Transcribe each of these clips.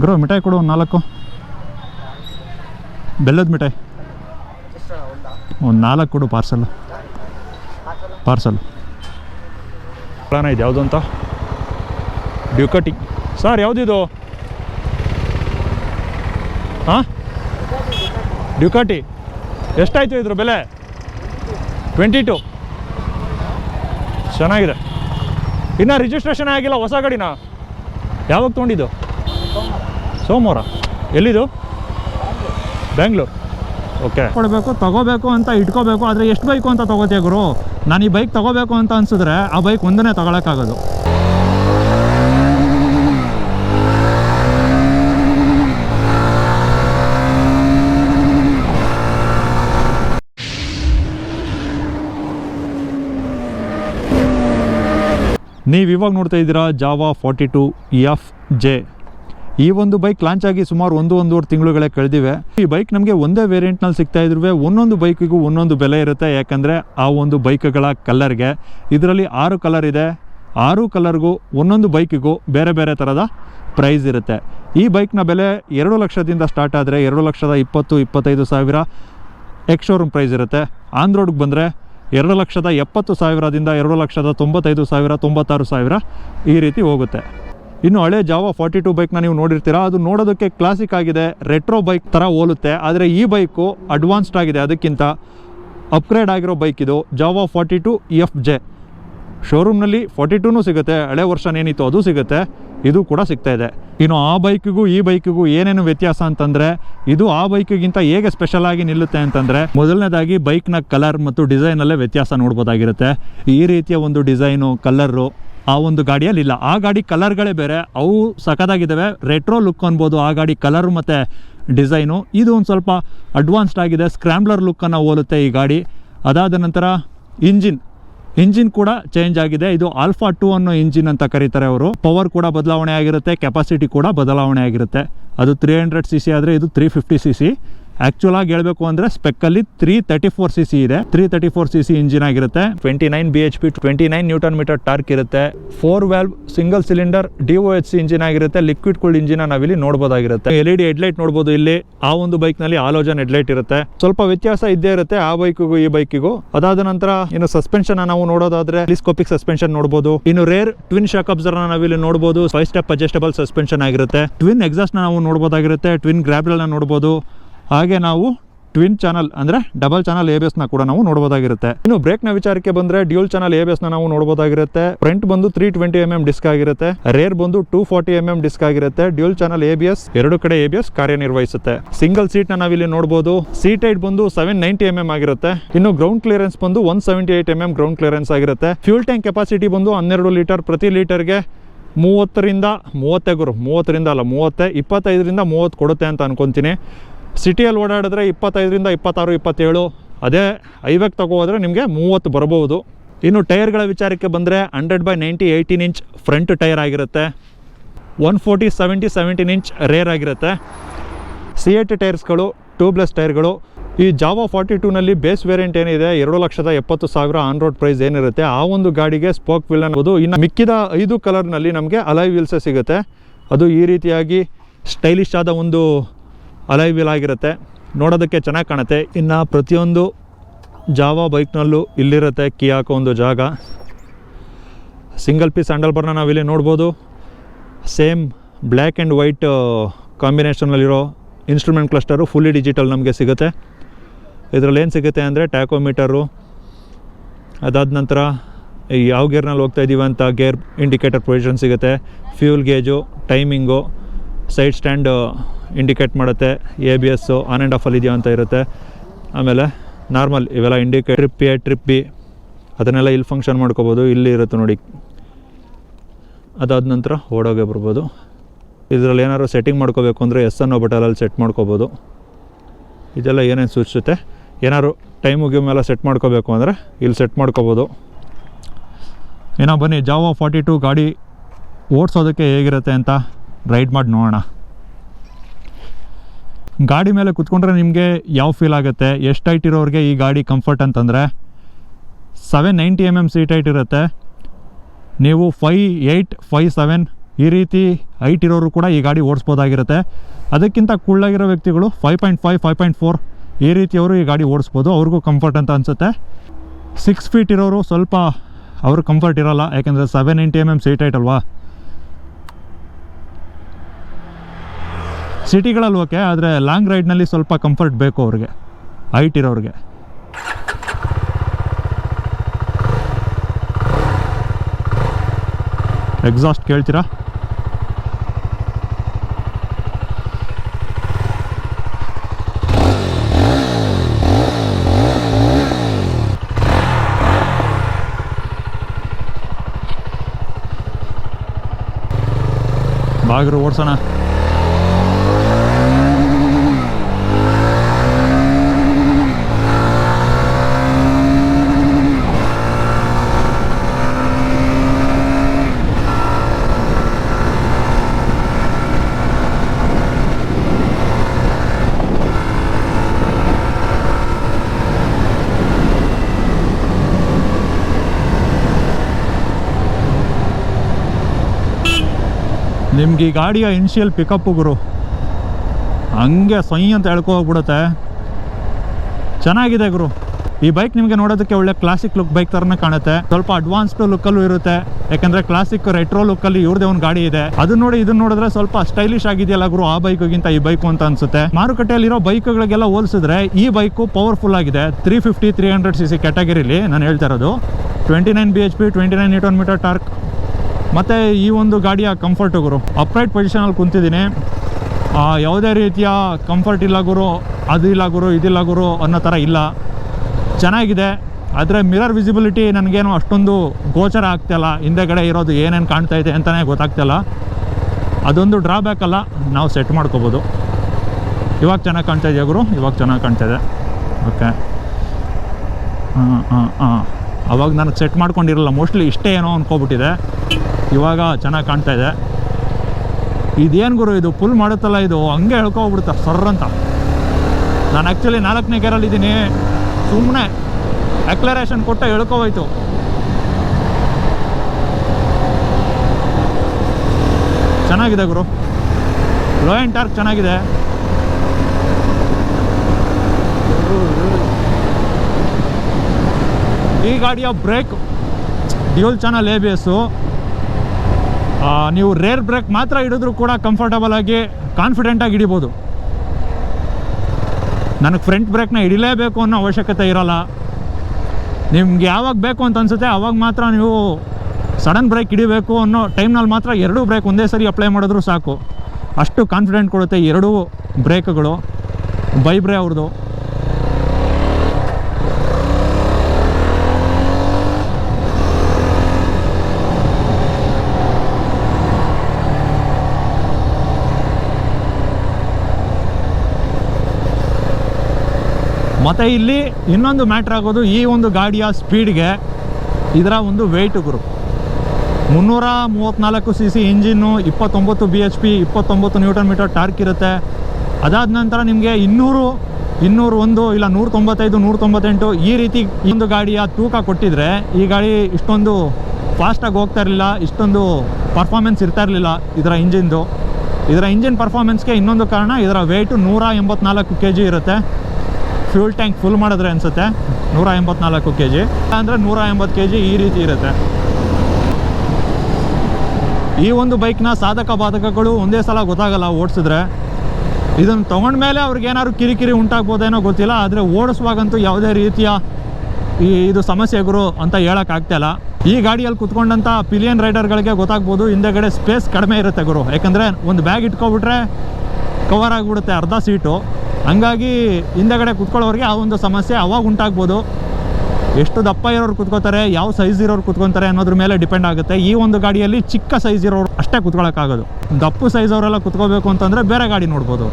ಗುರು, ಮಿಠಾಯಿ ಕೊಡು, ಒಂದು ನಾಲ್ಕು. ಬೆಲ್ಲದ ಮಿಠಾಯಿ. ಒಂದು ನಾಲ್ಕು ಕೊಡು, ಪಾರ್ಸಲ್. ಪಾರ್ಸಲ್. ಪ್ಲಾನ್ ಇದು, ಯಾವುದು ಅಂತ? ಡ್ಯೂಕಟಿ. ಸರ್, ಯಾವುದಿದು? ಹಾಂ ಡ್ಯೂಕಾಟಿ. ಎಷ್ಟಾಯಿತು ಇದ್ರ ಬೆಲೆ? Twenty two. ಚೆನ್ನಾಗಿದೆ. ಇನ್ನೂ ರಿಜಿಸ್ಟ್ರೇಷನ್ ಆಗಿಲ್ಲ, ಹೊಸ ಗಾಡಿನ? ಯಾವಾಗ ತೊಗೊಂಡಿದ್ದು? ಸೋಮವಾರ. ಎಲ್ಲಿದು? ಬ್ಯಾಂಗ್ಳೂರು ಓಕೆ. ಕೊಡಬೇಕು ತಗೋಬೇಕು ಅಂತ ಇಟ್ಕೋಬೇಕು ಆದರೆ ಎಷ್ಟು ಬೈಕು ಅಂತ ತಗೋತೀಯ ಗುರು? ನಾನು ಈ ಬೈಕ್ ತಗೋಬೇಕು ಅಂತ ಅನ್ಸಿದ್ರೆ ಆ ಬೈಕ್ ಒಂದನೇ ತಗೊಳಕ್ಕಾಗೋದು. ನೀವು ಇವಾಗ ನೋಡ್ತಾ ಇದ್ದೀರಾ Jawa forty two F J. ಈ ಒಂದು ಬೈಕ್ ಲಾಂಚ್ ಆಗಿ ಸುಮಾರು ಒಂದು ಒಂದೂವರೆ ತಿಂಗಳುಗಳೇ ಕಳೆದಿವೆ. ಈ ಬೈಕ್ ನಮಗೆ ಒಂದೇ ವೇರಿಯಂಟ್ನಲ್ಲಿ ಸಿಗ್ತಾ ಇದ್ರೂ ಒಂದೊಂದು ಬೈಕಿಗೂ ಒಂದೊಂದು ಬೆಲೆ ಇರುತ್ತೆ. ಯಾಕಂದರೆ ಆ ಒಂದು ಬೈಕ್ಗಳ ಕಲರ್ಗೆ ಇದರಲ್ಲಿ ಆರು ಕಲರ್ ಇದೆ. ಆರು ಕಲರ್ಗೂ ಒಂದೊಂದು ಬೈಕಿಗೂ ಬೇರೆ ಬೇರೆ ಥರದ ಪ್ರೈಸ್ ಇರುತ್ತೆ. ಈ ಬೈಕ್ನ ಬೆಲೆ ಎರಡು ಲಕ್ಷದಿಂದ ಸ್ಟಾರ್ಟ್ ಆದರೆ ಎರಡು ಲಕ್ಷದ ಇಪ್ಪತ್ತು, ಇಪ್ಪತ್ತೈದು ಸಾವಿರ ಎಕ್ಸ್ ಶೋರೂಮ್ ಪ್ರೈಸ್ ಇರುತ್ತೆ. ಆನ್ ರೋಡ್ಗೆ ಬಂದರೆ ಎರಡು ಲಕ್ಷದ ಎಪ್ಪತ್ತು ಸಾವಿರದಿಂದ ಎರಡು ಲಕ್ಷದ ತೊಂಬತ್ತೈದು ಸಾವಿರ, ತೊಂಬತ್ತಾರು ಸಾವಿರ ಈ ರೀತಿ ಹೋಗುತ್ತೆ. ಇನ್ನು ಹಳೆ ಜಾವ ಫಾರ್ಟಿ ಟು ಬೈಕ್ನ ನೀವು ನೋಡಿರ್ತೀರಾ, ಅದು ನೋಡೋದಕ್ಕೆ ಕ್ಲಾಸಿಕ್ ಆಗಿದೆ ರೆಟ್ರೋ ಬೈಕ್ ಥರ ಹೋಲುತ್ತೆ, ಆದರೆ ಈ ಬೈಕು ಅಡ್ವಾನ್ಸ್ಡ್ ಆಗಿದೆ ಅದಕ್ಕಿಂತ ಅಪ್ಗ್ರೇಡ್ ಆಗಿರೋ ಬೈಕ್ ಇದು Jawa forty two F J ಶೋರೂಮ್ನಲ್ಲಿ forty ಟೂನು ಸಿಗುತ್ತೆ, ಹಳೆ ವರ್ಷನೇನಿತ್ತು ಅದು ಸಿಗುತ್ತೆ, ಇದು ಕೂಡ ಸಿಗ್ತಾ ಇದೆ. ಇನ್ನು ಆ ಬೈಕಿಗೂ ಈ ಬೈಕಿಗೂ ಏನೇನು ವ್ಯತ್ಯಾಸ ಅಂತಂದರೆ, ಇದು ಆ ಬೈಕಿಗಿಂತ ಹೇಗೆ ಸ್ಪೆಷಲ್ ಆಗಿ ನಿಲ್ಲುತ್ತೆ ಅಂತಂದರೆ, ಮೊದಲನೇದಾಗಿ ಬೈಕ್ನ ಕಲರ್ ಮತ್ತು ಡಿಸೈನಲ್ಲೇ ವ್ಯತ್ಯಾಸ ನೋಡ್ಬೋದಾಗಿರುತ್ತೆ. ಈ ರೀತಿಯ ಒಂದು ಡಿಸೈನು ಕಲರು ಆ ಒಂದು ಗಾಡಿಯಲ್ಲಿ ಇಲ್ಲ. ಆ ಗಾಡಿ ಕಲರ್ಗಳೇ ಬೇರೆ. ಅವು ಸಖತ್ತಾಗಿದ್ದಾವೆ. ರೆಟ್ರೋ ಲುಕ್ ಅನ್ಬೋದು ಆ ಗಾಡಿ ಕಲರ್ ಮತ್ತು ಡಿಸೈನು. ಇದು ಒಂದು ಸ್ವಲ್ಪ ಅಡ್ವಾನ್ಸ್ಡ್ ಆಗಿದೆ. ಸ್ಕ್ರ್ಯಾಂಬ್ಲರ್ ಲುಕ್ಕನ್ನು ಹೋಲುತ್ತೆ ಈ ಗಾಡಿ. ಅದಾದ ನಂತರ ಇಂಜಿನ್ ಇಂಜಿನ್ ಕೂಡ ಚೇಂಜ್ ಆಗಿದೆ. ಇದು ಆಲ್ಫಾ ಟೂ ಅನ್ನೋ ಇಂಜಿನ್ ಅಂತ ಕರೀತಾರೆ ಅವರು. ಪವರ್ ಕೂಡ ಬದಲಾವಣೆ ಆಗಿರುತ್ತೆ. ಕೆಪಾಸಿಟಿ ಕೂಡ ಬದಲಾವಣೆ ಆಗಿರುತ್ತೆ. ಅದು ತ್ರೀ ಹಂಡ್ರೆಡ್ ಸಿ ಸಿ ಆದರೆ ಇದು three fifty C C actual ಆಗಿ ಹೇಳಬೇಕು ಸ್ಪೆಕ್ ಅಲ್ಲಿ three thirty four C C ಇದೆ. Three thirty four C C engine ಆಗಿರುತ್ತೆ. Twenty nine B H P twenty nine newton metre torque ಇರುತ್ತೆ. Four valve single cylinder D O H C engine ಆಗಿರುತ್ತೆ. Liquid cooled engine ನಾವಿಲ್ಲಿ ನೋಡಬಹುದಾಗಿರುತ್ತೆ L E D headlight ನೋಡಬಹುದು ಇಲ್ಲಿ. ಆ ಒಂದು ಬೈಕ್ನಲ್ಲಿ ಆಲೋಜನ್ ಹೆಡ್ಲೈಟ್ ಇರುತ್ತೆ. ಸ್ವಲ್ಪ ವ್ಯತ್ಯಾಸ ಇದ್ದೇ ಇರುತ್ತೆ ಆ ಬೈಕಿಗೂ ಈ ಬೈಕಿಗೂ ಅದಾದ ನಂತರ ಇನ್ನು ಸಸ್ಪೆನ್ಷನ್ ನಾವು ನೋಡೋದಾದ್ರೆ ಟೆಲಿಸ್ಕೋಪಿಕ್ ಸಸ್ಪೆನ್ಷನ್ ನೋಡಬಹುದು ಇನ್ನು ರೇರ್ ಟ್ವಿನ್ ಶಾಕ್ ಅಬ್ಸರ್ ನಾವಿಲ್ಲಿ ನೋಡಬಹುದು ಫೈವ್ ಸ್ಟೆಪ್ ಅಡ್ಜಸ್ಟಬಲ್ ಸಸ್ಪೆನ್ಷನ್ ಆಗಿರುತ್ತೆ. ಟ್ವಿನ್ ಎಕ್ಸಾಸ್ಟ್ ನಾವು ನೋಡಬಹುದಾಗಿರುತ್ತೆ ಟ್ವಿನ್ ಗ್ರಾಬ್ರಲ್ ನೋಡಬಹುದು ಹಾಗೆ ನಾವು ಟ್ವಿನ್ ಚಾನಲ್ ಅಂದರೆ ಡಬಲ್ ಚಾನಲ್ ಎ ನ ಕೂಡ ನಾವು ನೋಡಬಹುದಾಗಿರುತ್ತೆ ಇನ್ನು ಬ್ರೇಕ್ನ ವಿಚಾರಕ್ಕೆ ಬಂದ್ರೆ ಡ್ಯೂಲ್ ಚಾನಲ್ ಎ ನ ನಾವು ನೋಡಬಹುದಾಗಿರುತ್ತೆ ಫ್ರಂಟ್ ಬಂದು three twenty M M disc ಆಗಿರುತ್ತೆ. ರೇರ್ ಬಂದು two forty M M disc ಆಗಿರುತ್ತೆ. Dual channel A B S ಎರಡು ಕಡೆ ಎ ಬಿ ಎಸ್ ಕಾರ್ಯನಿರ್ವಹಿಸುತ್ತೆ. ಸಿಂಗಲ್ ಸೀಟ್ನ ನಾವಿಲ್ಲಿ ನೋಡಬಹುದು ಸೀಟ್ ಹೈಟ್ ಬಂದು ಸೆವೆನ್ ನೈಂಟಿ ಎಂ ಎಂ ಆಗಿರುತ್ತೆ. ಇನ್ನು ಗ್ರೌಂಡ್ ಕ್ಲಿಯರೆನ್ಸ್ ಬಂದು one seventy eight M M ground clearance ಆಗಿರುತ್ತೆ. ಫ್ಯೂಲ್ ಟ್ಯಾಂಕ್ ಕೆಪಾಸಿಟಿ ಬಂದು ಹನ್ನೆರಡು ಲೀಟರ್ ಪ್ರತಿ ಲೀಟರ್ಗೆ ಮೂವತ್ತರಿಂದ ಮೂವತ್ತೇ ಗುರು ಮೂವತ್ತರಿಂದ ಅಲ್ಲ ಮೂವತ್ತೆ ಇಪ್ಪತ್ತೈದರಿಂದ ಮೂವತ್ತು ಕೊಡುತ್ತೆ ಅಂತ ಅನ್ಕೊಂತೀನಿ. ಸಿಟಿಯಲ್ಲಿ ಓಡಾಡಿದ್ರೆ ಇಪ್ಪತ್ತೈದರಿಂದ ಇಪ್ಪತ್ತಾರು, ಇಪ್ಪತ್ತೇಳು, ಅದೇ ಹೈವೇಗೆ ತಗೋದ್ರೆ ನಿಮಗೆ ಮೂವತ್ತು ಬರಬಹುದು. ಇನ್ನು ಟೈರ್ಗಳ ವಿಚಾರಕ್ಕೆ ಬಂದರೆ hundred by ninety eighteen inch front tyre ಆಗಿರುತ್ತೆ. One forty, seventy, seventeen inch rear ಆಗಿರುತ್ತೆ. ಸಿ ಎ ಟಿ ಟೈರ್ಸ್ಗಳು ಟ್ಯೂಬ್ಲೆಸ್ ಟೈರ್ಗಳು. ಈ ಜಾವಾ ಫಾರ್ಟಿ ಟೂನಲ್ಲಿ ಬೇಸ್ ವೇರಿಯಂಟ್ ಏನಿದೆ, ಎರಡು ಲಕ್ಷದ ಎಪ್ಪತ್ತು ಸಾವಿರ ಆನ್ ರೋಡ್ ಪ್ರೈಸ್ ಏನಿರುತ್ತೆ, ಆ ಒಂದು ಗಾಡಿಗೆ ಸ್ಪೋಕ್ ವೀಲ್ ಅನ್ನೋದು ಇನ್ನು ಮಿಕ್ಕಿದ ಐದು ಕಲರ್ನಲ್ಲಿ ನಮಗೆ ಅಲೈ ವೀಲ್ಸೇ ಸಿಗುತ್ತೆ. ಅದು ಈ ರೀತಿಯಾಗಿ ಸ್ಟೈಲಿಶ್ ಆದ ಒಂದು ಅಲೈ ವೀಲ್ ಆಗಿರುತ್ತೆ. ನೋಡೋದಕ್ಕೆ ಚೆನ್ನಾಗಿ ಕಾಣುತ್ತೆ. ಇನ್ನು ಪ್ರತಿಯೊಂದು ಜಾವಾ ಬೈಕ್ನಲ್ಲೂ ಇಲ್ಲಿರುತ್ತೆ ಕೀ ಹಾಕೋ ಒಂದು ಜಾಗ. ಸಿಂಗಲ್ ಪೀಸ್ ಹ್ಯಾಂಡಲ್ ಬರ್ನ ನಾವಿಲ್ಲಿ ನೋಡ್ಬೋದು. ಸೇಮ್ ಬ್ಲ್ಯಾಕ್ ಆ್ಯಂಡ್ ವೈಟ್ ಕಾಂಬಿನೇಷನಲ್ಲಿರೋ ಇನ್ಸ್ಟ್ರೂಮೆಂಟ್ ಕ್ಲಸ್ಟರು ಫುಲ್ಲಿ ಡಿಜಿಟಲ್ ನಮಗೆ ಸಿಗುತ್ತೆ. ಇದರಲ್ಲಿ ಏನು ಸಿಗುತ್ತೆ ಅಂದರೆ ಟ್ಯಾಕೋಮೀಟರು. ಅದಾದ ನಂತರ ಯಾವ ಗೇರ್ನಲ್ಲಿ ಹೋಗ್ತಾ ಇದ್ದೀವಿ ಅಂತ ಗೇರ್ ಇಂಡಿಕೇಟರ್ ಪ್ರೊವಿಷನ್ ಸಿಗುತ್ತೆ. Fuel gauge, timing, side stand indicate ಮಾಡುತ್ತೆ. A B S on and ಆಫಲ್ಲಿ ಇದೆಯೋ ಅಂತ ಇರುತ್ತೆ. ಆಮೇಲೆ ನಾರ್ಮಲ್ ಇವೆಲ್ಲ ಇಂಡಿಕೇ ಟ್ರಿಪ್ ಎ ಟ್ರಿಪ್ ಬಿ ಅದನ್ನೆಲ್ಲ ಇಲ್ಲಿ ಫಂಕ್ಷನ್ ಮಾಡ್ಕೋಬೋದು. ಇಲ್ಲಿ ಇರುತ್ತೆ ನೋಡಿ. ಅದಾದ ನಂತರ ಓಡೋಗೆ ಬರ್ಬೋದು. ಇದರಲ್ಲಿ ಏನಾದ್ರು ಸೆಟ್ಟಿಂಗ್ ಮಾಡ್ಕೋಬೇಕು ಅಂದರೆ ಎಸ್ ಅನ್ನೋ ಬಟನಲ್ಲಿ ಸೆಟ್ ಮಾಡ್ಕೋಬೋದು. ಇದೆಲ್ಲ ಏನೇನು ಸೂಚಿಸುತ್ತೆ? ಏನಾದ್ರು ಟೈಮು ಮುಗಿಯೋ ಮೇಲೆ ಸೆಟ್ ಮಾಡ್ಕೋಬೇಕು ಅಂದರೆ ಇಲ್ಲಿ ಸೆಟ್ ಮಾಡ್ಕೋಬೋದು. ಏನೋ ಬನ್ನಿ ಜಾವೋ ಫಾರ್ಟಿ ಟು ಗಾಡಿ ಓಡಿಸೋದಕ್ಕೆ ಹೇಗಿರುತ್ತೆ ಅಂತ ರೈಡ್ ಮಾಡಿ ನೋಡೋಣ. ಗಾಡಿ ಮೇಲೆ ಕುತ್ಕೊಂಡ್ರೆ ನಿಮಗೆ ಯಾವ ಫೀಲ್ ಆಗುತ್ತೆ? ಎಷ್ಟು ಹೈಟ್ ಇರೋರಿಗೆ ಈ ಗಾಡಿ ಕಂಫರ್ಟ್ ಅಂತಂದರೆ? Seven ninety M M seat height ಇರುತ್ತೆ. ನೀವು ಫೈ ಏಯ್ಟ್ ಫೈ ಸೆವೆನ್ ಈ ರೀತಿ ಹೈಟ್ ಇರೋರು ಕೂಡ ಈ ಗಾಡಿ ಓಡಿಸ್ಬೋದಾಗಿರುತ್ತೆ. ಅದಕ್ಕಿಂತ ಕುಳ್ಳಾಗಿರೋ ವ್ಯಕ್ತಿಗಳು five point five five point four ಈ ರೀತಿಯವರು ಈ ಗಾಡಿ ಓಡಿಸ್ಬೋದು. ಅವ್ರಿಗೂ ಕಂಫರ್ಟ್ ಅಂತ ಅನಿಸುತ್ತೆ. ಸಿಕ್ಸ್ ಫೀಟ್ ಇರೋರು ಸ್ವಲ್ಪ ಅವರು ಕಂಫರ್ಟ್ ಇರೋಲ್ಲ. ಯಾಕೆಂದರೆ seven ninety M M seat ಅಲ್ವಾ? ಸಿಟಿಗಳಲ್ಲಿ ಓಕೆ ಆದರೆ ಲಾಂಗ್ ರೈಡ್ನಲ್ಲಿ ಸ್ವಲ್ಪ ಕಂಫರ್ಟ್ ಬೇಕು ಅವ್ರಿಗೆ ಹೈಟ್ ಇರೋರಿಗೆ. ಎಕ್ಸಾಸ್ಟ್ ಕೇಳ್ತೀರಾ? ಬಾಗಿರು ಓಡ್ಸೋಣ. ನಿಮ್ಗೆ ಈ ಗಾಡಿಯ ಇನ್ಶಿಯಲ್ ಪಿಕಪ್ಪು ಗುರು. ಹಂಗೆ ಸೊಯ್ ಅಂತ ಎಳ್ಕೊ ಹೋಗ್ಬಿಡುತ್ತೆ. ಚೆನ್ನಾಗಿದೆ ಗುರು. ಈ ಬೈಕ್ ನಿಮಗೆ ನೋಡೋದಕ್ಕೆ ಒಳ್ಳೆ ಕ್ಲಾಸಿಕ್ ಲುಕ್ ಬೈಕ್ ಥರನೇ ಕಾಣುತ್ತೆ. ಸ್ವಲ್ಪ ಅಡ್ವಾನ್ಸ್ಡ್ ಲುಕ್ಕಲ್ಲೂ ಇರುತ್ತೆ. ಯಾಕಂದ್ರೆ ಕ್ಲಾಸಿಕ್ ರೆಟ್ರೋ ಲುಕ್ಕಲ್ಲಿ ಇವ್ರದೇ ಒಂದು ಗಾಡಿ ಇದೆ. ಅದನ್ನ ನೋಡಿ ಇದನ್ನ ನೋಡಿದ್ರೆ ಸ್ವಲ್ಪ ಸ್ಟೈಲಿಶ್ ಆಗಿದೆಯಲ್ಲ ಗುರು ಆ ಬೈಕ್ಗಿಂತ ಈ ಬೈಕು ಅಂತ ಅನ್ಸುತ್ತೆ. ಮಾರುಕಟ್ಟೆಯಲ್ಲಿರೋ ಬೈಕ್ಗಳಿಗೆಲ್ಲ ಹೋಲಿಸಿದ್ರೆ ಈ ಬೈಕು ಪವರ್ಫುಲ್ ಆಗಿದೆ. Three fifty three hundred C C ಕ್ಯಾಟಗರಿಲಿ ನಾನು ಹೇಳ್ತಾ ಇರೋದು. Twenty nine B H P twenty nine newton metre torque ಮತ್ತು ಈ ಒಂದು ಗಾಡಿಯ ಕಂಫರ್ಟ್ ಗುರು. ಅಪ್ರೈಟ್ ಪೊಸಿಷನಲ್ಲಿ ಕುಂತಿದ್ದೀನಿ. ಯಾವುದೇ ರೀತಿಯ ಕಂಫರ್ಟ್ ಇಲ್ಲ ಗುರು, ಅದು ಇಲ್ಲ ಗುರು ಇದಿಲ್ಲ ಗುರು ಅನ್ನೋ ಥರ ಇಲ್ಲ. ಚೆನ್ನಾಗಿದೆ. ಆದರೆ ಮಿರರ್ ವಿಸಿಬಿಲಿಟಿ ನನಗೇನು ಅಷ್ಟೊಂದು ಗೋಚರ ಆಗ್ತಾಯಿಲ್ಲ ಹಿಂದೆಗಡೆ ಇರೋದು ಏನೇನು ಕಾಣ್ತಾ ಇದೆ ಅಂತಲೇ ಗೊತ್ತಾಗ್ತಾಯಿಲ್ಲ ಅದೊಂದು ಡ್ರಾಬ್ಯಾಕ್ ಅಲ್ಲ. ನಾವು ಸೆಟ್ ಮಾಡ್ಕೋಬೋದು. ಇವಾಗ ಚೆನ್ನಾಗಿ ಕಾಣ್ತಾ ಇದೆಯಾ ಗುರು? ಇವಾಗ ಚೆನ್ನಾಗಿ ಕಾಣ್ತಾ ಇದೆ. ಓಕೆ ಹಾಂ ಹಾಂ ಹಾಂ ಅವಾಗ ನಾನು ಸೆಟ್ ಮಾಡ್ಕೊಂಡಿರಲ್ಲ. ಮೋಸ್ಟ್ಲಿ ಇಷ್ಟೇ ಏನೋ ಅಂದ್ಕೊಬಿಟ್ಟಿದೆ ಇವಾಗ ಚೆನ್ನಾಗಿ ಕಾಣ್ತಾ ಇದೆ. ಇದೇನು ಗುರು ಇದು? ಫುಲ್ ಮಾಡುತ್ತಲ್ಲ ಇದು? ಹಂಗೆ ಹೇಳ್ಕೊಬಿಡುತ್ತೆ. ಸರ್ ಅಂತ. ನಾನು ಆ್ಯಕ್ಚುಲಿ ನಾಲ್ಕನೇ ಗೇರಲ್ಲಿದ್ದೀನಿ ಸುಮ್ಮನೆ ಅಕ್ಲರೇಷನ್ ಕೊಟ್ಟು ಹೇಳ್ಕೋಬೋಯ್ತು ಚೆನ್ನಾಗಿದೆ ಗುರು. ಲೋ ಆ್ಯಂಡ್ ಟಾರ್ಕ್ ಚೆನ್ನಾಗಿದೆ. ಈ ಗಾಡಿಯ brake dual channel A B S ನೀವು ರೇರ್ ಬ್ರೇಕ್ ಮಾತ್ರ ಹಿಡಿದ್ರು ಕೂಡ ಕಂಫರ್ಟಬಲ್ ಆಗಿ ಕಾನ್ಫಿಡೆಂಟಾಗಿ ಹಿಡಿಬೋದು. ನನಗೆ ಫ್ರಂಟ್ ಬ್ರೇಕ್ನ ಹಿಡಿಲೇಬೇಕು ಅನ್ನೋ ಅವಶ್ಯಕತೆ ಇರೋಲ್ಲ. ನಿಮ್ಗೆ ಯಾವಾಗ ಬೇಕು ಅಂತ ಅನಿಸುತ್ತೆ ಅವಾಗ ಮಾತ್ರ ನೀವು ಸಡನ್ ಬ್ರೇಕ್ ಹಿಡಿಬೇಕು ಅನ್ನೋ ಟೈಮ್ನಲ್ಲಿ ಮಾತ್ರ ಎರಡೂ ಬ್ರೇಕ್ ಒಂದೇ ಸರಿ ಅಪ್ಲೈ ಮಾಡಿದ್ರು ಸಾಕು. ಅಷ್ಟು ಕಾನ್ಫಿಡೆಂಟ್ ಕೊಡುತ್ತೆ ಎರಡೂ ಬ್ರೇಕ್ಗಳು ಬೈಬ್ರೆ ಅವ್ರದ್ದು ಮತ್ತು ಇಲ್ಲಿ ಇನ್ನೊಂದು ಮ್ಯಾಟ್ರ್ ಆಗೋದು ಈ ಒಂದು ಗಾಡಿಯ ಸ್ಪೀಡ್ಗೆ ಇದರ ಒಂದು ವೆಯ್ಟ್ ಗ್ರೂಪ್ ಮುನ್ನೂರ ಮೂವತ್ತ್ನಾಲ್ಕು ಸಿ ಸಿ ಇಂಜಿನ್ನು, ಇಪ್ಪತ್ತೊಂಬತ್ತು ಬಿ ಎಚ್ ಪಿ ಇಪ್ಪತ್ತೊಂಬತ್ತು ನ್ಯೂಟನ್ ಮೀಟರ್ ಟಾರ್ಕ್ ಇರುತ್ತೆ. ಅದಾದ ನಂತರ ನಿಮಗೆ ಇನ್ನೂರು ಇನ್ನೂರು ಒಂದು ಇಲ್ಲ ನೂರ ತೊಂಬತ್ತೈದು ನೂರ ತೊಂಬತ್ತೆಂಟು ಈ ರೀತಿ ಒಂದು ಗಾಡಿಯ ತೂಕ ಕೊಟ್ಟಿದ್ರೆ ಈ ಗಾಡಿ ಇಷ್ಟೊಂದು ಫಾಸ್ಟಾಗಿ ಹೋಗ್ತಾ ಇರಲಿಲ್ಲ, ಇಷ್ಟೊಂದು ಪರ್ಫಾರ್ಮೆನ್ಸ್ ಇರ್ತಾ ಇರಲಿಲ್ಲ ಇದರ ಇಂಜಿನ್ದು. ಇದರ ಇಂಜಿನ್ ಪರ್ಫಾರ್ಮೆನ್ಸ್ಗೆ ಇನ್ನೊಂದು ಕಾರಣ ಇದರ ವೆಯ್ಟು ನೂರ ಎಂಬತ್ನಾಲ್ಕು ಕೆ ಜಿ ಇರುತ್ತೆ. ಫ್ಯೂಲ್ ಟ್ಯಾಂಕ್ ಫುಲ್ ಮಾಡಿದ್ರೆ ಅನಿಸುತ್ತೆ. ನೂರ ಎಂಬತ್ನಾಲ್ಕು ಕೆ ಜಿ ಅಂದರೆ ನೂರ ಎಂಬತ್ತು ಕೆ ಜಿ ಈ ರೀತಿ ಇರುತ್ತೆ. ಈ ಒಂದು ಬೈಕ್ನ ಸಾಧಕ ಬಾಧಕಗಳು ಒಂದೇ ಸಲ ಗೊತ್ತಾಗಲ್ಲ ಓಡಿಸಿದ್ರೆ. ಇದನ್ನು ತೊಗೊಂಡ್ಮೇಲೆ ಅವ್ರಿಗೇನಾದ್ರು ಕಿರಿಕಿರಿ ಉಂಟಾಗ್ಬೋದೇನೋ ಗೊತ್ತಿಲ್ಲ, ಆದರೆ ಓಡಿಸುವಾಗಂತೂ ಯಾವುದೇ ರೀತಿಯ ಈ ಇದು ಸಮಸ್ಯೆ ಗುರು ಅಂತ ಹೇಳೋಕ್ಕಾಗ್ತಾಯಿಲ್ಲ ಈ ಗಾಡಿಯಲ್ಲಿ ಕುತ್ಕೊಂಡಂಥ ಪಿಲಿಯನ್ ರೈಡರ್ಗಳಿಗೆ ಗೊತ್ತಾಗ್ಬೋದು, ಹಿಂದೆಗಡೆ ಸ್ಪೇಸ್ ಕಡಿಮೆ ಇರುತ್ತೆ ಗುರು. ಯಾಕಂದರೆ ಒಂದು ಬ್ಯಾಗ್ ಇಟ್ಕೊಬಿಟ್ರೆ ಕವರ್ ಆಗಿಬಿಡುತ್ತೆ ಅರ್ಧ ಸೀಟು. ಹಂಗಾಗಿ ಹಿಂದೆಗಡೆ ಕುತ್ಕೊಳ್ಳೋರಿಗೆ ಆ ಒಂದು ಸಮಸ್ಯೆ ಅವಾಗ ಉಂಟಾಗ್ಬೋದು. ಎಷ್ಟು ದಪ್ಪ ಇರೋರು ಕುತ್ಕೋತಾರೆ, ಯಾವ ಸೈಜ್ ಇರೋರು ಕುತ್ಕೊತಾರೆ ಅನ್ನೋದ್ರ ಮೇಲೆ ಡಿಪೆಂಡ್ ಆಗುತ್ತೆ. ಈ ಒಂದು ಗಾಡಿಯಲ್ಲಿ ಚಿಕ್ಕ ಸೈಜ್ ಇರೋರು ಅಷ್ಟೇ ಕುತ್ಕೊಳ್ಳೋಕ್ಕಾಗೋದು ದಪ್ಪು ಸೈಜ್ ಅವರೆಲ್ಲ ಕುತ್ಕೋಬೇಕು ಅಂತಂದರೆ ಬೇರೆ ಗಾಡಿ ನೋಡ್ಬೋದು.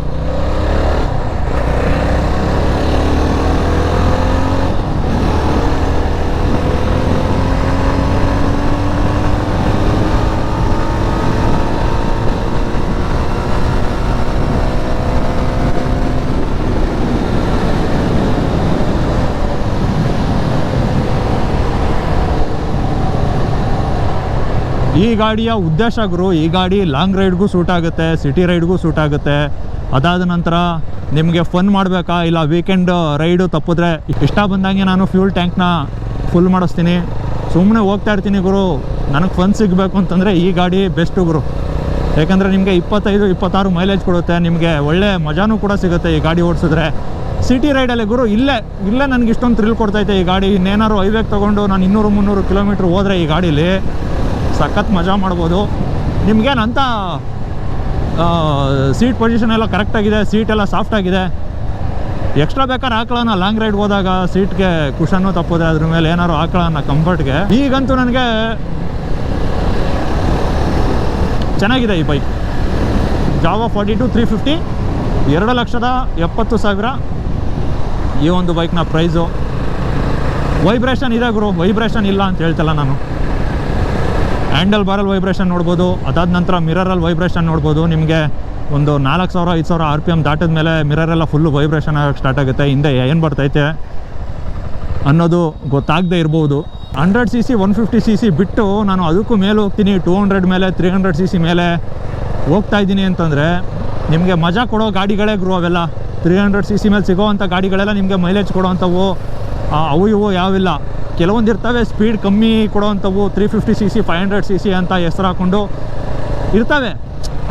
ಈ ಗಾಡಿಯ ಉದ್ದೇಶ ಗುರು, ಈ ಗಾಡಿ ಲಾಂಗ್ ರೈಡ್ಗೂ ಸೂಟ್ ಆಗುತ್ತೆ ಸಿಟಿ ರೈಡ್ಗೂ ಸೂಟ್ ಆಗುತ್ತೆ. ಅದಾದ ನಂತರ ನಿಮಗೆ ಫನ್ ಮಾಡಬೇಕಾ ಇಲ್ಲ ವೀಕೆಂಡ್ ರೈಡು ತಪ್ಪಿದ್ರೆ? ಇಷ್ಟ ಬಂದಂಗೆ ನಾನು ಫ್ಯೂಲ್ ಟ್ಯಾಂಕ್ನ ಫುಲ್ ಮಾಡಿಸ್ತೀನಿ. ಸುಮ್ಮನೆ ಹೋಗ್ತಾ ಇರ್ತೀನಿ ಗುರು. ನನಗೆ ಫನ್ ಸಿಗಬೇಕು ಅಂತಂದರೆ ಈ ಗಾಡಿ ಬೆಸ್ಟು ಗುರು. ಯಾಕಂದರೆ ನಿಮಗೆ ಇಪ್ಪತ್ತೈದು, ಇಪ್ಪತ್ತಾರು ಮೈಲೇಜ್ ಕೊಡುತ್ತೆ. ನಿಮಗೆ ಒಳ್ಳೆ ಮಜಾನೂ ಕೂಡ ಸಿಗುತ್ತೆ ಈ ಗಾಡಿ ಓಡಿಸಿದ್ರೆ. ಸಿಟಿ ರೈಡಲ್ಲಿ ಗುರು, ಇಲ್ಲೇ ಇಲ್ಲೇ ನನಗೆ ಇಷ್ಟೊಂದು ಥ್ರಿಲ್ ಕೊಡ್ತೈತೆ ಈ ಗಾಡಿ. ಇನ್ನೇನಾದ್ರು ಹೈವೇಗೆ ತೊಗೊಂಡು ನಾನು ಇನ್ನೂರು, ಮುನ್ನೂರು ಕಿಲೋಮೀಟ್ರ್ ಹೋದರೆ ಈ ಗಾಡೀಲಿ. ಸಖತ್ ಮಜಾ ಮಾಡ್ಬೋದು. ನಿಮ್ಗೇನಂತ ಸೀಟ್ ಪೊಸಿಷನ್ ಎಲ್ಲ ಕರೆಕ್ಟಾಗಿದೆ ಸೀಟ್ ಎಲ್ಲ ಸಾಫ್ಟ್ ಆಗಿದೆ. ಎಕ್ಸ್ಟ್ರಾ ಬೇಕಾದ್ರೆ ಹಾಕೊಳ್ಳೋಣ ಲಾಂಗ್ ರೈಡ್ ಹೋದಾಗ ಸೀಟ್ಗೆ ಕುಷನ್ನು ತಪ್ಪದೆ ಅದ್ರ ಮೇಲೆ ಏನಾದ್ರು ಹಾಕೊಳ್ಳೋಣ ಕಂಫರ್ಟ್ಗೆ ಈಗಂತೂ ನನಗೆ ಚೆನ್ನಾಗಿದೆ ಈ ಬೈಕ್ ಜಾವ ಫಾರ್ಟಿ ಟು ತ್ರೀ ಫಿಫ್ಟಿ ಎರಡು ಲಕ್ಷದ ಎಪ್ಪತ್ತು ಸಾವಿರ ಈ ಒಂದು ಬೈಕ್ನ ಪ್ರೈಸು ವೈಬ್ರೇಷನ್ ಇದೆ ಗುರು ವೈಬ್ರೇಷನ್ ಇಲ್ಲ ಅಂತ ಹೇಳ್ತಲ್ಲ ನಾನು. ಹ್ಯಾಂಡಲ್ ಬಾರಲ್ಲಿ ವೈಬ್ರೇಷನ್ ನೋಡ್ಬೋದು, ಅದಾದ ನಂತರ ಮಿರರಲ್ಲಿ ವೈಬ್ರೇಷನ್ ನೋಡ್ಬೋದು. ನಿಮಗೆ ಒಂದು ನಾಲ್ಕು ಸಾವಿರ, ಐದು ಸಾವಿರ ಆರ್ ಪಿ ಎಂ ದಾಟಿದ ಮೇಲೆ ಮಿರರೆಲ್ಲ ಫುಲ್ಲು ವೈಬ್ರೇಷನ್ ಆಗಕ್ಕೆ ಸ್ಟಾರ್ಟ್ ಆಗುತ್ತೆ. ಹಿಂದೆ ಏನು ಬರ್ತೈತೆ ಅನ್ನೋದು ಗೊತ್ತಾಗದೇ ಇರ್ಬೋದು. Hundred C C, one fifty C C ಬಿಟ್ಟು ನಾನು ಅದಕ್ಕೂ ಮೇಲೆ ಹೋಗ್ತೀನಿ. ಟೂ ಹಂಡ್ರೆಡ್ ಮೇಲೆ, ತ್ರೀ ಹಂಡ್ರೆಡ್ ಸಿ ಸಿ ಮೇಲೆ ಹೋಗ್ತಾ ಇದ್ದೀನಿ ಅಂತಂದರೆ ನಿಮಗೆ ಮಜಾ ಕೊಡೋ ಗಾಡಿಗಳೇ ಗ್ರೋ ಅವೆಲ್ಲ. ತ್ರೀ ಹಂಡ್ರೆಡ್ ಸಿ ಸಿ ಮೇಲೆ ಸಿಗೋವಂಥ ಗಾಡಿಗಳೆಲ್ಲ ನಿಮಗೆ ಮೈಲೇಜ್ ಕೊಡೋವಂಥವು ಅವು ಇವು ಯಾವಿಲ್ಲ. ಕೆಲವೊಂದು ಇರ್ತವೆ ಸ್ಪೀಡ್ ಕಮ್ಮಿ ಕೊಡೋವಂಥವು three fifty C C five hundred C C ಅಂತ ಹೆಸರು ಹಾಕ್ಕೊಂಡು ಇರ್ತವೆ.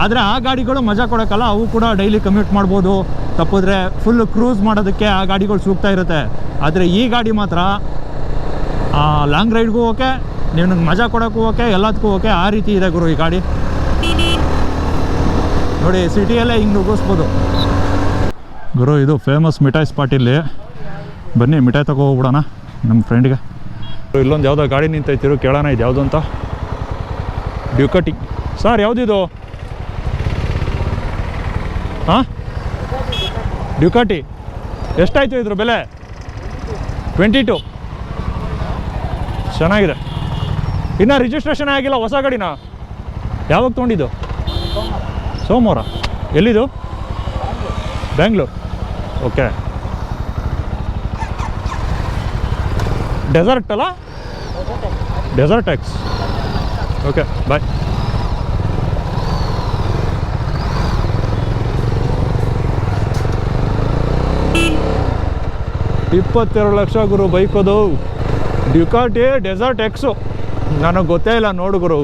ಆದರೆ ಆ ಗಾಡಿಗಳು ಮಜಾ ಕೊಡೋಕ್ಕಲ್ಲ, ಅವು ಕೂಡ ಡೈಲಿ ಕಮ್ಯೂಟ್ ಮಾಡ್ಬೋದು. ತಪ್ಪಿದ್ರೆ ಫುಲ್ ಕ್ರೂಸ್ ಮಾಡೋದಕ್ಕೆ ಆ ಗಾಡಿಗಳು ಸೂಕ್ತ ಇರುತ್ತೆ. ಆದರೆ ಈ ಗಾಡಿ ಮಾತ್ರ ಲಾಂಗ್ ರೈಡ್ಗೂ ಓಕೆ ನಿನಗೆ ಮಜಾ ಕೊಡೋಕ್ಕೂ ಓಕೆ, ಎಲ್ಲದಕ್ಕೂ ಓಕೆ, ಆ ರೀತಿ ಇದೆ ಗುರು ಈ ಗಾಡಿ. ನೋಡಿ, ಸಿಟಿಯಲ್ಲೇ ಹಿಂಗೆ ನುಗ್ಗಿಸ್ಬೋದು. ಗುರು, ಇದು ಫೇಮಸ್ ಮಿಠಾಯಿ ಸ್ಪಾಟ್ ಇಲ್ಲಿ. ಬನ್ನಿ, ಮಿಠಾಯಿ ತಗೋ ಹೋಗ್ಬಿಡೋಣ ನಮ್ಮ ಫ್ರೆಂಡ್ಗೆ ಇಲ್ಲೊಂದು ಯಾವುದೋ ಗಾಡಿ ನಿಂತೈತಿರು ಕೇಳೋಣ ಇದು ಯಾವುದು ಅಂತ. ಡ್ಯೂಕಟಿ. ಸರ್, ಯಾವುದಿದು? ಹಾಂ ಡ್ಯೂಕಟಿ. ಎಷ್ಟಾಯ್ತು ಇದ್ರ ಬೆಲೆ? ಟ್ವೆಂಟಿ ಟು ಚೆನ್ನಾಗಿದೆ. ಇನ್ನು ರಿಜಿಸ್ಟ್ರೇಷನ್ ಆಗಿಲ್ಲ, ಹೊಸ ಗಾಡಿನ? ಯಾವಾಗ ತೊಗೊಂಡಿದ್ದು? ಸೋಮವಾರ. ಎಲ್ಲಿದು? ಬ್ಯಾಂಗ್ಳೂರು ಓಕೆ. ಡೆಸರ್ಟ್ ಅಲ್ಲ? ಡೆಸರ್ಟ್ ಎಕ್ಸ್ ಓಕೆ ಬಾಯ್ ಇಪ್ಪತ್ತೆರಡು ಲಕ್ಷ ಗುರು ಬೈಕ್ ಅದು ಡ್ಯುಕಾಟಿ ಡೆಸರ್ಟ್ ಎಕ್ಸು ನನಗೆ ಗೊತ್ತೇ ಇಲ್ಲ, ನೋಡು ಗುರು.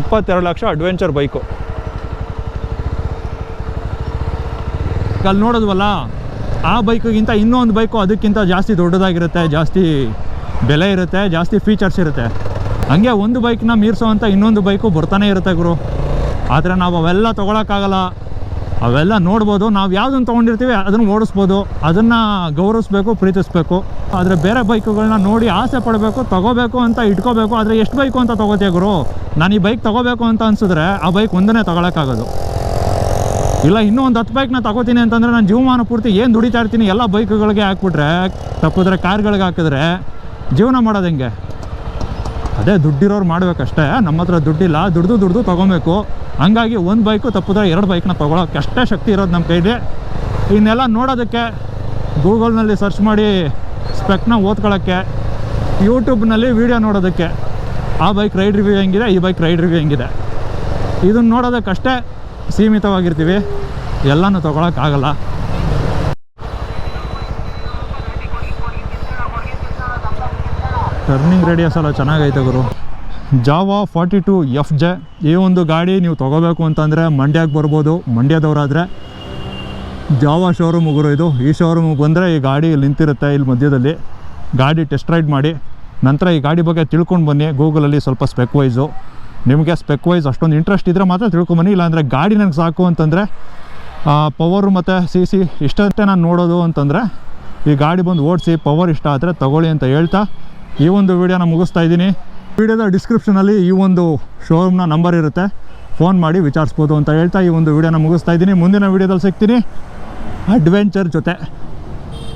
ಇಪ್ಪತ್ತೆರಡು ಲಕ್ಷ ಅಡ್ವೆಂಚರ್ ಬೈಕು ಅಲ್ಲಿ ನೋಡೋದ್ವಲ್ಲ, ಆ ಬೈಕಿಗಿಂತ ಇನ್ನೊಂದು ಬೈಕು ಅದಕ್ಕಿಂತ ಜಾಸ್ತಿ ದೊಡ್ಡದಾಗಿರುತ್ತೆ, ಜಾಸ್ತಿ ಬೆಲೆ ಇರುತ್ತೆ, ಜಾಸ್ತಿ ಫೀಚರ್ಸ್ ಇರುತ್ತೆ. ಹಂಗೆ ಒಂದು ಬೈಕ್ನ ಮೀರಿಸೋವಂಥ ಇನ್ನೊಂದು ಬೈಕು ಬರ್ತಾನೆ ಇರುತ್ತೆ ಗುರು. ಆದರೆ ನಾವು ಅವೆಲ್ಲ ತೊಗೊಳಕ್ಕಾಗಲ್ಲ. ಅವೆಲ್ಲ ನೋಡ್ಬೋದು, ನಾವು ಯಾವುದನ್ನು ತೊಗೊಂಡಿರ್ತೀವಿ ಅದನ್ನು ಓಡಿಸ್ಬೋದು, ಅದನ್ನು ಗೌರವಿಸ್ಬೇಕು, ಪ್ರೀತಿಸ್ಬೇಕು. ಆದರೆ ಬೇರೆ ಬೈಕುಗಳನ್ನ ನೋಡಿ ಆಸೆ ಪಡಬೇಕು, ತಗೋಬೇಕು ಅಂತ ಇಟ್ಕೋಬೇಕು, ಆದರೆ ಎಷ್ಟು ಬೈಕು ಅಂತ ತೊಗೋತೀಯ ಗುರು? ನಾನು ಈ ಬೈಕ್ ತೊಗೋಬೇಕು ಅಂತ ಅನ್ಸಿದ್ರೆ ಆ ಬೈಕ್ ಒಂದನೇ ತೊಗೊಳಕ್ಕಾಗೋದು. ಇಲ್ಲ ಇನ್ನೂ ಒಂದು ಹತ್ತು ಬೈಕ್ನ ತಗೋತೀನಿ ಅಂತಂದರೆ ನಾನು ಜೀವಮಾನ ಪೂರ್ತಿ ಏನು ದುಡಿತಾ ಇರ್ತೀನಿ, ಎಲ್ಲ ಬೈಕ್ಗಳಿಗೆ ಹಾಕ್ಬಿಟ್ರೆ, ತಪ್ಪಿದ್ರೆ ಕಾರ್ಗಳಿಗೆ ಹಾಕಿದ್ರೆ ಜೀವನ ಮಾಡೋದು ಹೆಂಗೆ? ಅದೇ ದುಡ್ಡಿರೋರು ಮಾಡಬೇಕಷ್ಟೇ. ನಮ್ಮ ಹತ್ರ ದುಡ್ಡಿಲ್ಲ, ದುಡ್ದು ದುಡ್ದು ತೊಗೊಬೇಕು. ಹಂಗಾಗಿ ಒಂದು ಬೈಕು ತಪ್ಪಿದ್ರೆ ಎರಡು ಬೈಕ್ನ ತೊಗೊಳೋಕ್ಕೆ ಅಷ್ಟೇ ಶಕ್ತಿ ಇರೋದು ನಮ್ಮ ಕೈಲಿ. ಇನ್ನೆಲ್ಲ ನೋಡೋದಕ್ಕೆ, ಗೂಗಲ್ನಲ್ಲಿ ಸರ್ಚ್ ಮಾಡಿ ಸ್ಪೆಕ್ನ ಓದ್ಕೊಳ್ಳೋಕ್ಕೆ ಯೂಟ್ಯೂಬ್ನಲ್ಲಿ ವೀಡಿಯೋ ನೋಡೋದಕ್ಕೆ, ಆ ಬೈಕ್ ರೈಡ್ ರಿವ್ಯೂ ಹೆಂಗಿದೆ, ಈ ಬೈಕ್ ರೈಡ್ ರಿವ್ಯೂ ಹೆಂಗಿದೆ. ಇದನ್ನು ನೋಡೋದಕ್ಕಷ್ಟೇ ಸೀಮಿತವಾಗಿರ್ತೀವಿ. ಎಲ್ಲನೂ ತೊಗೊಳಕ್ಕಾಗಲ್ಲ ಟರ್ನಿಂಗ್ ರೇಡಿಯಸ್ ಎಲ್ಲ ಚೆನ್ನಾಗೈತೆ ಗುರು. Jawa forty two F J ಈ ಒಂದು ಗಾಡಿ ನೀವು ತೊಗೋಬೇಕು ಅಂತಂದರೆ ಮಂಡ್ಯಕ್ಕೆ ಬರ್ಬೋದು, ಮಂಡ್ಯದವರಾದರೆ ಜಾವಾ ಶೋರೂಮ್ ಗುರು ಇದು. ಈ ಶೋರೂಮಿಗೆ ಬಂದರೆ ಈ ಗಾಡಿ ನಿಂತಿರುತ್ತೆ ಇಲ್ಲಿ ಮಧ್ಯದಲ್ಲಿ. ಗಾಡಿ ಟೆಸ್ಟ್ ರೈಡ್ ಮಾಡಿ. ನಂತರ ಈ ಗಾಡಿ ಬಗ್ಗೆ ತಿಳ್ಕೊಂಡು ಬನ್ನಿ ಗೂಗಲಲ್ಲಿ ಸ್ವಲ್ಪ ಸ್ಪೆಕ್ ವೈಸು ನಿಮಗೆ ಸ್ಪೆಕ್ ವೈಸ್ ಅಷ್ಟೊಂದು ಇಂಟ್ರೆಸ್ಟ್ ಇದ್ದರೆ ಮಾತ್ರ ತಿಳ್ಕೊಂಬನ್ನಿ ಇಲ್ಲಾಂದರೆ ಗಾಡಿ ನನಗೆ ಸಾಕು ಅಂತಂದರೆ ಪವರು ಮತ್ತು ಸಿ ಸಿ ಇಷ್ಟಂತೆ ನಾನು ನೋಡೋದು ಅಂತಂದರೆ, ಈ ಗಾಡಿ ಬಂದು ಓಡಿಸಿ ಪವರ್ ಇಷ್ಟ ಆದರೆ ತಗೊಳ್ಳಿ ಅಂತ ಹೇಳ್ತಾ ಈ ಒಂದು ವಿಡಿಯೋನ ಮುಗಿಸ್ತಾ ಇದ್ದೀನಿ. ವಿಡಿಯೋದ ಡಿಸ್ಕ್ರಿಪ್ಷನಲ್ಲಿ ಈ ಒಂದು ಶೋರೂಮ್ನ ನಂಬರ್ ಇರುತ್ತೆ. ಫೋನ್ ಮಾಡಿ ವಿಚಾರಿಸ್ಬೋದು ಅಂತ ಹೇಳ್ತಾ ಈ ಒಂದು ವಿಡಿಯೋನ ಮುಗಿಸ್ತಾ ಇದ್ದೀನಿ. ಮುಂದಿನ ವಿಡಿಯೋದಲ್ಲಿ ಸಿಗ್ತೀನಿ. ಅಡ್ವೆಂಚರ್ ಜೊತೆ.